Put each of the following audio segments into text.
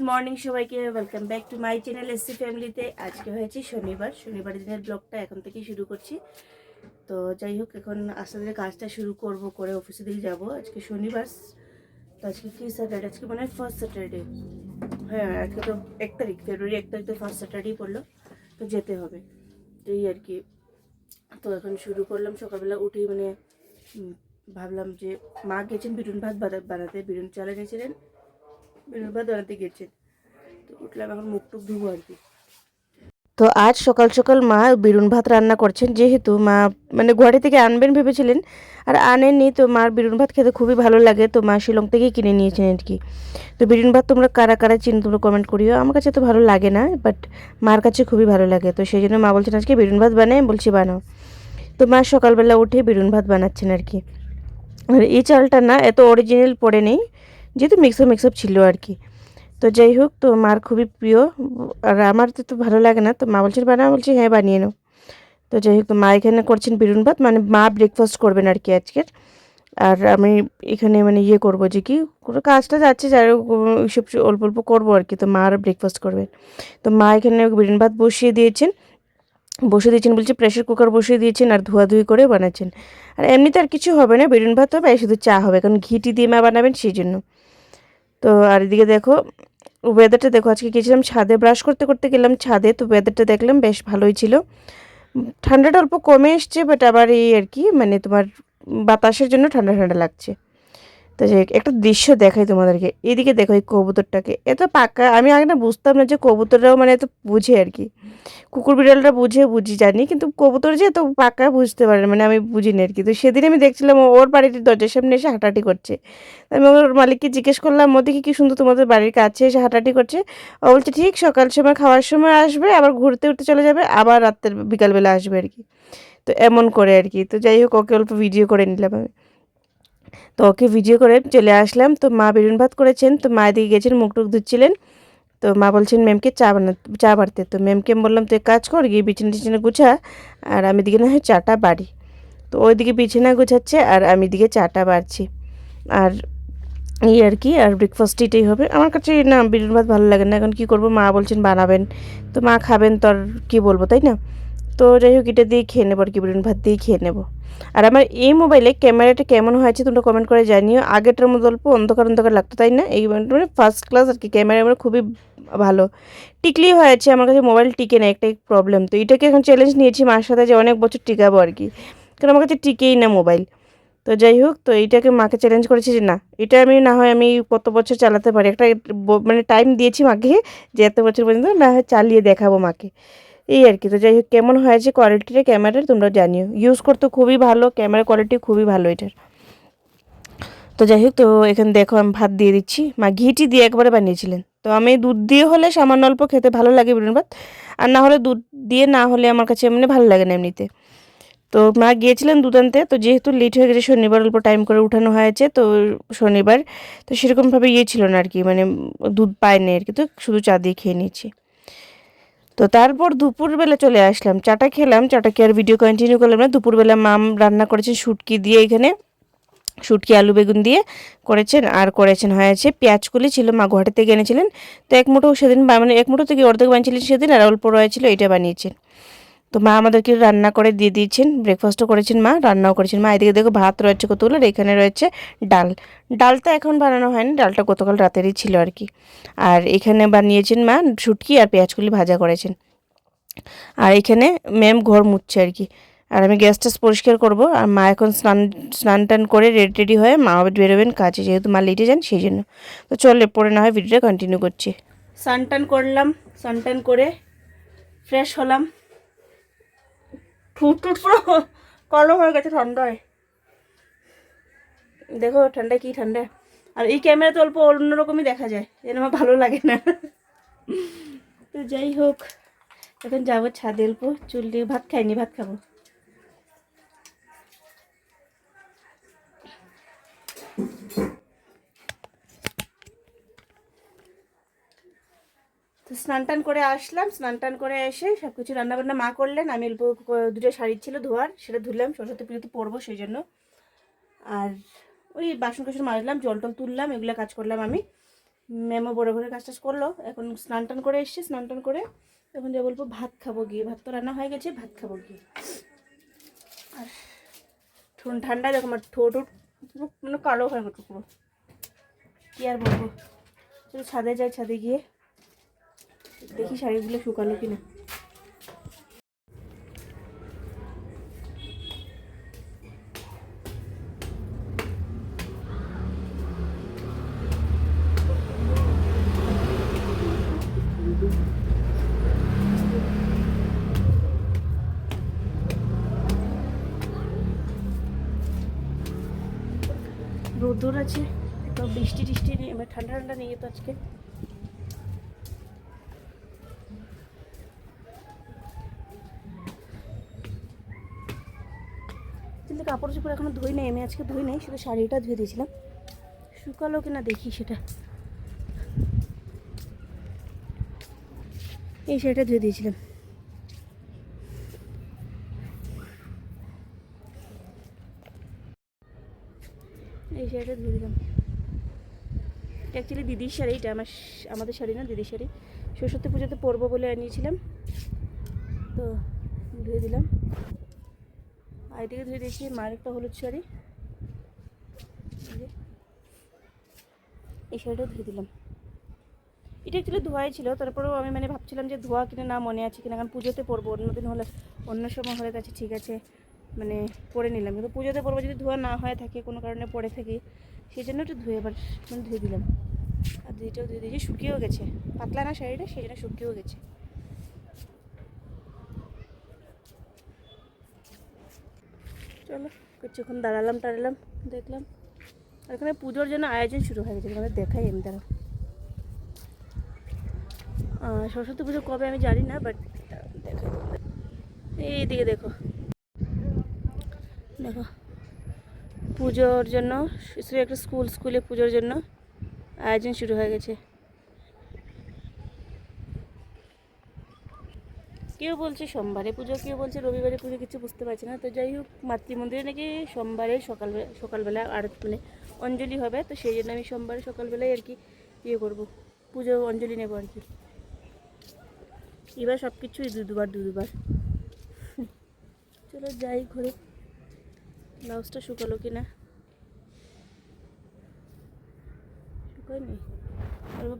Morning সবাইকে welcome back to my channel SC ফ্যামিলিতে আজকে হয়েছে শনিবার শনিবার দিনের ব্লগটা এখন থেকেই শুরু করছি। তো যাই হোক, এখন আস্তে ধীরে কাজটা শুরু করব, করে অফিসে দিকে যাব। আজকে শনিবার, তো আজকে কি স্যাটারডে আজকে মনে ফার্স্ট স্যাটারডে হ্যাঁ আজকে তো এক তারিখ ফেব্রুয়ারি এক তারিখ তো ফার্স্ট স্যাটারডেই পড়ল। তো যেতে হবে। তো এই আর কি। তো এখন শুরু করলাম। সকালবেলা উঠেই মানে ভাবলাম যে মা গেছেন বিরুন ভাত বানা- বানাতে। বিরুন চালে গেছিলেন ভাত বানাতে গেছেন তো উঠলাম এখন মুখ টুক ধুবো আর কি। তো আজ সকাল সকাল মা বিরুন ভাত রান্না করছেন, যেহেতু মা মানে ঘরে থেকে আনবেন ভেবেছিলেন, আর আনেননি, তো মার বিরুন ভাত খেতে খুবই ভালো লাগে, তো মা শিলং থেকেই কিনে নিয়েছেন আর কি। তো বিরুন ভাত তোমরা কারা কারা চিনো তোমরা কমেন্ট করিও, আমার কাছে তো ভালো লাগে না বাট মার কাছে খুবই ভালো লাগে, তো সেই জন্য মা বলছেন আজকে বিরুন ভাত বানাই বলছি বানাও। তো মা সকালবেলা উঠে বিরুন ভাত বানাচ্ছেন আর কি। আর এই চালটা না এত অরিজিনাল পড়ে নেই যেহেতু মিক্সআপ মিক্সআপ ছিল আর কি তো যাই হোক, তো মার খুবই প্রিয়। আর আমার তো ভালো লাগে না। তো মা বলছেন বানা। বলছি হ্যাঁ বানিয়ে নাও। তো যাই হোক মা এখানে করছেন বিরুন ভাত। মানে মা ব্রেকফাস্ট করবেন আর কি আজকের। আর আমি এখানে মানে ইয়ে করব যে কি, কোনো কাজটা যাচ্ছে হোক সব অল্প অল্প করব আর কি তো মা আর ব্রেকফাস্ট করবেন তো মা এখানে বিরিন ভাত বসিয়ে দিয়েছেন। বসে দিয়েছেন বলছে প্রেশার কুকার বসিয়ে দিয়েছেন আর ধোয়াধুয়ি করে বানাচ্ছেন। আর এমনিতে আর কিছু হবে না, বেরুন ভাত হবে শুধু চা হবে। কারণ ঘিটি দিয়ে মা বানাবেন সেই জন্য। তো আর এদিকে দেখো ওয়েদারটা দেখো, আজকে গিয়েছিলাম ছাদে ব্রাশ করতে করতে গেলাম ছাদে, তো ওয়েদারটা দেখলাম বেশ ভালোই ছিল। ঠান্ডাটা অল্প কমে এসছে বাট আবার এই আর কি মানে তোমার বাতাসের জন্য ঠান্ডা ঠান্ডা লাগছে। তো যে একটা দৃশ্য দেখাই তোমাদেরকে। এদিকে দেখো এই কবুতরটাকে। এত পাকা আমি আগে না বুঝতাম না যে কবুতররাও মানে এত বুঝে আর কি। কুকুর বিড়ালরা বুঝে বুঝি জানি কিন্তু কবুতর যে এত পাকা বুঝতে পারে না, মানে আমি বুঝিনি আর কি। তো সেদিন আমি দেখছিলাম ওর বাড়ির দরজার সামনে এসে হাঁটাহাঁটি করছে। আমি ওর মালিককে জিজ্ঞেস করলাম ওদিকে কি সুন্দর তোমাদের বাড়ির কাছে এসে হাঁটাহাঁটি করছে? ও বলছে ঠিক সকাল সময় খাওয়ার সময় আসবে আবার ঘুরতে উঠতে চলে যাবে আবার রাত্রের বিকালবেলা আসবে আর কি। তো এমন করে আর কি। তো যাই হোক ওকে অল্প ভিডিও করে নিলাম আমি। তো ওকে ভিডিও করে চলে আসলাম। তো মা বেরুন ভাত করেছেন। তো মা এদিকে গেছেন, মুখ টুক ধুচ্ছিলেন। তো মা বলছেন ম্যামকে চা বানা, চা বাড়তে? তো ম্যামকে বললাম, তুই কাজ কর, গিয়ে বিছানা টিছানা গুছা আর আমি দিকে না হয় চাটা বাড়ি। তো ওইদিকে বিছানা গুছাচ্ছে আর আমি দিকে চাটা বাড়ছি। আর এই আর কি, আর ব্রেকফাস্ট এটাই হবে। আমার কাছে না বিরুন ভাত ভালো লাগে না। এখন কী করব? মা বলছেন, বানাবেন। তো মা খাবেন তো আর কী বলব, তাই না? তো যাই হোক, এটা দিয়ে খেয়ে নেব আর কি বিরুন ভাত দিয়ে খেয়ে নেব। আর আমার এই মোবাইলে ক্যামেরাটা কেমন হয়েছে তোমরা কমেন্ট করে জানিও। আগেরটার মতো অল্প, অন্ধকার অন্ধকার লাগতো, তাই না? এই মানে ফার্স্ট ক্লাস আর কি, ক্যামেরা আমার খুবই ভালো। টিকলি হয়েছে, আমার কাছে মোবাইল টিকে না, একটাই প্রবলেম তো এটাকে এখন চ্যালেঞ্জ নিয়েছি মার সাথে যে অনেক বছর টিকাবো আর কি। কারণ আমার কাছে টিকেই না মোবাইল। তো যাই হোক, তো এইটাকে মাকে চ্যালেঞ্জ করেছি যে না, এটা আমি, না হয় আমি কত বছর চালাতে পারি। একটা মানে টাইম দিয়েছি মাকে যে এত বছর পর্যন্ত, না হয় চালিয়ে দেখাবো মাকে। এই আর কি। তো যাই হোক, কেমন হয়েছে কোয়ালিটিটা ক্যামেরার তোমরা জানিও। ইউজ করতে খুবই ভালো ক্যামেরা কোয়ালিটি খুবই ভালো এটার। তো যাই হোক, তো এখানে দেখো, আমি ভাত দিয়ে দিচ্ছি। মা ঘিটি দিয়ে একবারে বানিয়েছিলেন। তো আমি দুধ দিয়ে হলে সামান্য অল্প খেতে ভালো লাগে বিরুন ভাত। আর না হলে দুধ দিয়ে না হলে আমার কাছে এমনি ভালো লাগে না এমনিতে। তো মা গিয়েছিলেন দুধ আনতে। তো যেহেতু লেট হয়ে গেছে, শনিবার অল্প টাইম করে উঠানো হয়েছে, তো শনিবার, তো সেরকমভাবে ইয়ে ছিল না আর কি। মানে দুধ পায়নি আর কি। তো শুধু চা দিয়ে খেয়ে নিয়েছি। তো তারপর দুপুরবেলা চলে আসলাম, চাটা খেলাম, চাটা খেয়ে আর ভিডিও কন্টিনিউ করলাম না। দুপুরবেলা মাম রান্না করেছেন শুটকি দিয়ে এখানে, শুটকি, আলু বেগুন দিয়ে করেছেন আর করেছেন হয়েছে পেঁয়াজগুলি ছিল, মা ঘরে থেকে এনেছিলেন। তো এক মুঠো সেদিন মানে এক মুঠো থেকে অর্ধেক বানিয়েছিলেন সেদিন আর অল্প রয়েছিল, এটা বানিয়েছেন। তো মা আমাদেরকে রান্না করে দিয়ে দিয়েছেন ব্রেকফাস্টও করেছেন মা, রান্নাও করেছেন। মা, এদিকে দেখো ভাত রয়েছে কতগুলো আর এখানে রয়েছে ডাল। ডালটা এখন বানানো হয়নি, ডালটা গতকাল রাতেরই ছিল আর কি। আর এখানে বানিয়েছেন মা শুটকি আর পেঁয়াজগুলি ভাজা করেছেন। আর এখানে ম্যাম ঘর মুছছে আর কি। আর আমি গ্যাস ট্যাস পরিষ্কার করব, আর মা এখন স্নান স্নান টান করে রেডি রেডি হয়ে মা আবার বেরোবেন কাজে, যেহেতু মা লেটে যান সেই জন্য। তো চলে পরে না হয় ভিডিওটা কন্টিনিউ করছি। স্নান টান করলাম, স্নান টান করে ফ্রেশ হলাম। ঠুট টুট পুরো কালো হয়ে গেছে ঠান্ডায়। দেখো ঠান্ডা কি ঠান্ডা আর এই ক্যামেরাতে অল্প অন্যরকমই দেখা যায়, যেন আমার ভালো লাগে না। তো যাই হোক, এখন যাব ছাদে অল্প, চুল দিয়ে ভাত খাইনি, ভাত খাব। তো স্নান টান করে আসলাম, স্নান টান করে এসে সব কিছু রান্নাবান্না মা করলেন, আমি অল্প দুটো শাড়ি ছিল ধোয়ার, সেটা ধুলাম, সরস্বতী পুজোতে পরবো সেই জন্য আর ওই বাসন কাসন মাজলাম, জল টল তুললাম, এগুলো কাজ করলাম আমি। ম্যামও বড় ঘরে কাজ টাজ করল, এখন স্নান টান করে এসছে, স্নান টান করে এখন যা বলব ভাত খাব গিয়ে। ভাত তো রান্না হয়ে গেছে, ভাত খাব গিয়ে। আর ঠোন ঠান্ডা, দেখো আমার ঠোঁট মানে কালো হয়ে গেছে পুরো। কী আর বলব? চলো ছাদে যাই, ছাদে গিয়ে। দেখি শাড়িগুলো শুকালো কিনা। রোদ্দুর আছে তো বৃষ্টি টিষ্টি নেই, এবার ঠান্ডা ঠান্ডা নেই তো আজকে। কিন্তু কাপড় চোপড় এখনও ধুই নেই, আমি আজকে ধুই নেই, শুধু শাড়িটা ধুয়ে দিয়েছিলাম। শুকালো কিনা দেখি সেটা। এই শাড়িটা ধুয়ে দিয়েছিলাম। এই শাড়িটা ধুয়ে দিলাম। অ্যাকচুয়ালি দিদির শাড়ি, এটা আমার আমাদের শাড়ি না, দিদির শাড়ি। সরস্বতী পুজোতে পরবো বলে আনিয়েছিলাম। তো ধুয়ে দিলাম। আর এদিকে ধুয়ে দিয়েছি মার একটা হলুদ শাড়ি। এই শাড়িটাও ধুয়ে দিলাম। এটা অ্যাকচুয়ালি ধোয়াই ছিল, তারপরেও আমি মানে ভাবছিলাম যে ধোয়া কিনা না মনে আছে কিনা, কারণ পুজোতে পরবো অন্যদিন হলে, অন্য সময় হলে কাছে ঠিক আছে মানে পরে নিলাম। কিন্তু পুজোতে পরবো যদি ধোয়া না হয়ে থাকে, কোনো কারণে পরে থাকি সেই জন্য একটু ধুয়ে এবার মানে ধুয়ে দিলাম। আর দুইটাও ধুয়ে দিয়েছি, শুকিয়েও গেছে। পাতলা না শাড়িটা সেই জন্য শুকিয়েও গেছে। চলো, কিছুক্ষণ দাঁড়ালাম, টাড়ালাম, দেখলাম। আর এখানে পুজোর জন্য আয়োজন শুরু হয়ে গেছে তোমাদের দেখাই আমি, দাঁড়াও। সরস্বতী পুজো কবে আমি জানি না বাট তোমাদের। এইদিকে দেখো। দেখো, পুজোর জন্য শুধু একটা স্কুল, স্কুলে পুজোর জন্য আয়োজন শুরু হয়ে গেছে। কেউ বলছে সোমবারে পুজো, কেউ বলছে রবিবারে পুজো, কিছু বুঝতে পারছি না। তো যাই হোক, মাতৃমন্দিরে নাকি সোমবারে সকালবেলা সকালবেলা আর মানে অঞ্জলি হবে, তো সেই জন্য আমি সোমবারে সকালবেলায় আর কি ইয়ে করব, পুজো অঞ্জলি নেব আর কি। এবার সব কিছুই দু, দুবার দু, দুবার। চলো যাই ঘরে। ব্লাউজটা শুকালো কি না শুকায়নি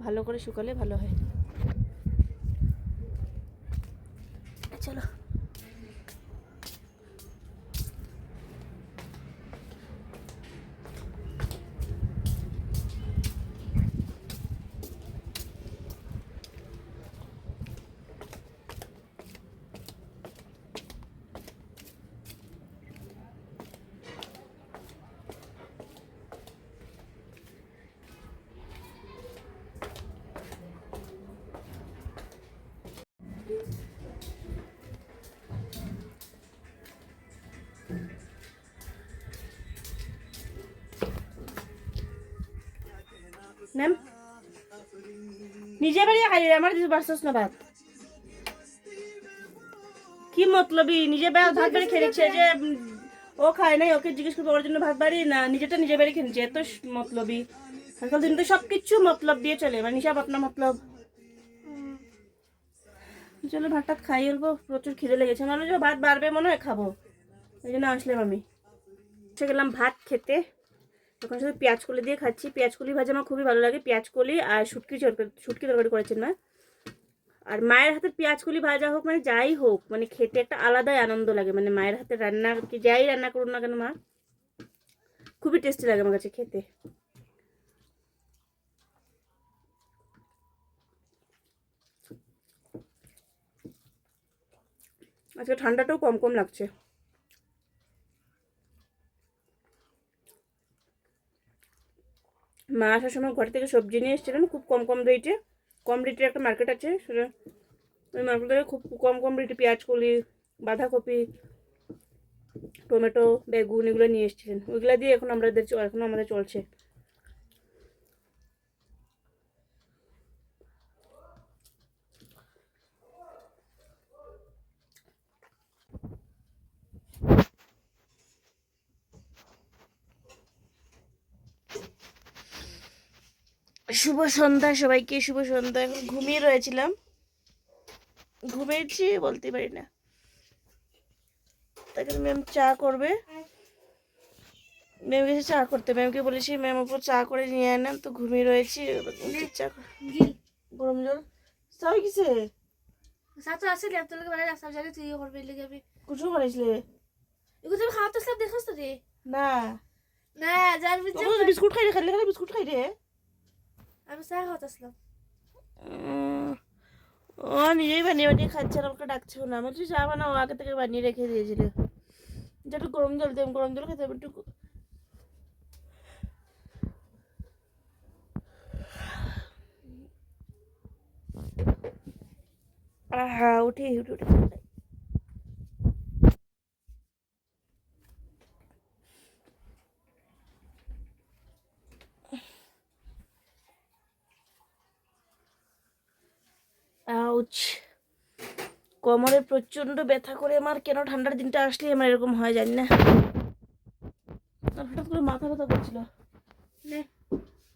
ভালো করে শুকালে ভালো হয়। চলো ম্যাম নিজে বাড়ি খাই আমার দিতে পারছস না ভাত। কি মতলবই নিজে ভাত বাড়ি খেয়েছে যে ও খায় নাই ওকে জিজ্ঞেস করব ওর জন্য ভাত বাড়ি না নিজেটা নিজে বাড়ি খেয়েছে এত মতলবই আজকাল দিন তো সব কিছু মতলব দিয়ে চলে মানে সব আপনার মতলব। চলো ভাত টাত খাই অল্প প্রচুর খিদে লেগেছে। যে ভাত বাড়বে মনে হয় খাব। এই জন্য আসলাম আমি। এসে গেলাম ভাত খেতে। তখন শুধু পেঁয়াজ কলি দিয়ে খাচ্ছি। পেঁয়াজ কলি ভাজা আমার খুবই ভালো লাগে। পেঁয়াজ কলি আর শুটকি তরকারি শুটকি তরকারি করেছেন মা। আর মায়ের হাতের পেঁয়াজ কলি ভাজা হোক মানে যাই হোক মানে খেতে একটা আলাদাই আনন্দ লাগে। মানে মায়ের হাতে রান্না, কি যাই রান্না করুন না কেন মা, খুবই টেস্টি লাগে আমার কাছে খেতে। আজকে ঠান্ডাটাও কম কম লাগছে। মা আসার সময় ঘর থেকে সবজি নিয়ে এসেছিলেন, খুব কম কম রেটে। কম রেটের একটা মার্কেট আছে, সেটা ওই মার্কেট থেকে খুব কম কম রেটে পেঁয়াজ কলি, বাঁধাকপি, টমেটো, বেগুন এগুলো নিয়ে এসেছিলেন। ওইগুলো দিয়ে এখন আমাদের এখন আমাদের চলছে। শুভ সন্ধ্যা সবাইকে শুভ সন্ধ্যা। এখন ঘুমিয়ে রয়েছিলাম। ঘুমিয়েছি বলতে পারি না। তাকে ম্যাম চা করবে। ম্যাম গেছে চা করতে ম্যামকে বলেছি ম্যাম ওপর চা করে নিয়ে আনাম তো ঘুমিয়ে রয়েছি। চা গরম জল। চা হয়ে গেছে? সাথে আছে ল্যাপটপ লাগে মানে রাস্তা জায়গায় তুইও করবি লেগে আমি। কুচু বানাইছিলে? এগুলো তুমি খাওয়াতে সব দেখাস তো রে। না। না জানবি যে তখন তো বিস্কুট খাই রে খালি বিস্কুট খাই রে। আমি চা খাওয়াতেছিলাম ও নিজেই বানিয়ে বানিয়ে খাচ্ছে আর আমাকে ডাকছেও না। আমার চা বানাও, আগে থেকে বানিয়ে রেখে দিয়েছিল যে একটু গরম জল দেব, গরম জল খেতে একটু উঠি উঠি। আউচ। কোমরে প্রচণ্ড ব্যথা করে আমার কেন ঠান্ডার দিনটা আসলে আমার এরকম হয় জানি না। হঠাৎ করে মাথা ব্যথা করছিল। নে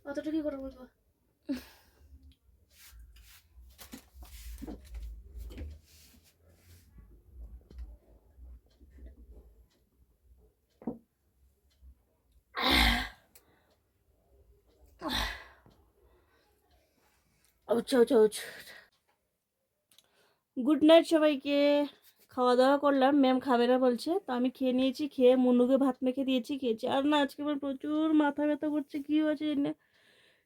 অতটা কি করে বলব? Ouch ouch ouch. Good night সবাইকে। খাওয়া দাওয়া করলাম ম্যাম খাবে না বলছে, তো আমি খেয়ে নিয়েছি, খেয়ে মুন্নুকে ভাত মেখে দিয়েছি, খেয়েছি। আর না, আজকে আমার প্রচুর মাথা ব্যথা করছে, কী হয়েছে না।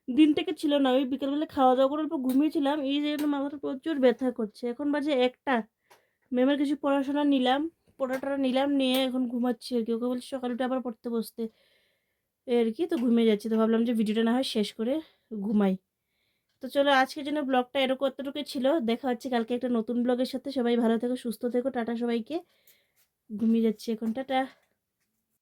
দিন থেকে ছিল না, ওই বিকেলবেলা খাওয়া দাওয়া করার পর ঘুমিয়েছিলাম, এই জন্য মাথাটা প্রচুর ব্যথা করছে। এখন বাজে একটা। ম্যামের কিছু পড়াশোনা নিলাম, পড়াটা নিলাম, নিয়ে এখন ঘুমাচ্ছি আর কি। ওকে বলছি সকালে উঠে আবার পড়তে বসতে। আর কি, তো ঘুমিয়ে যাচ্ছি, তো ভাবলাম যে ভিডিওটা না হয় শেষ করে ঘুমাই। তো চলো আজকের জন্য ব্লগটা এরকম এতটুকুই ছিল। দেখা হচ্ছে কালকে একটা নতুন ব্লগের সাথে। সবাই ভালো থেকো, সুস্থ থেকো। টাটা সবাইকে। ঘুমিয়ে যাচ্ছি এখন। টাটা।